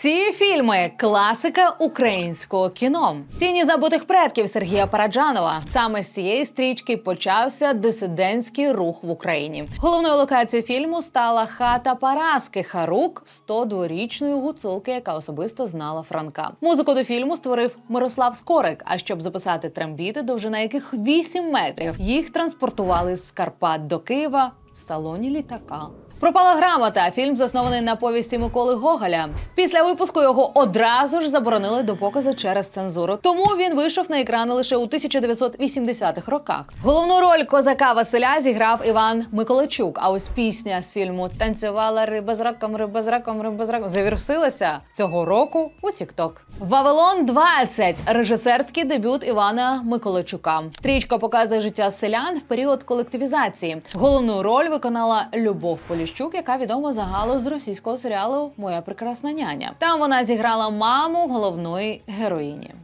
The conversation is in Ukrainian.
Ці фільми класика українського кіно. Тіні забутих предків Сергія Параджанова. Саме з цієї стрічки почався дисидентський рух в Україні. Головною локацією фільму стала хата Параски Харук 102-річної гуцулки, яка особисто знала Франка. Музику до фільму створив Мирослав Скорик. А щоб записати трембіти, довжина яких 8 метрів, їх транспортували з Карпат до Києва в салоні літака. Пропала грамота. Фільм заснований на повісті Миколи Гоголя. Після випуску його одразу ж заборонили до показу через цензуру. Тому він вийшов на екрани лише у 1980-х роках. Головну роль козака Василя зіграв Іван Миколайчук. А ось пісня з фільму Танцювала риба з раком, риба з раком, риба з раком завірусилася цього року у Тікток. Вавилон 20 режисерський дебют Івана Миколайчука. Стрічка показує життя селян в період колективізації. Головну роль виконала Любов Поліщук, яка відома загалу з російського серіалу Моя прекрасна няня. Там вона зіграла маму головної героїні.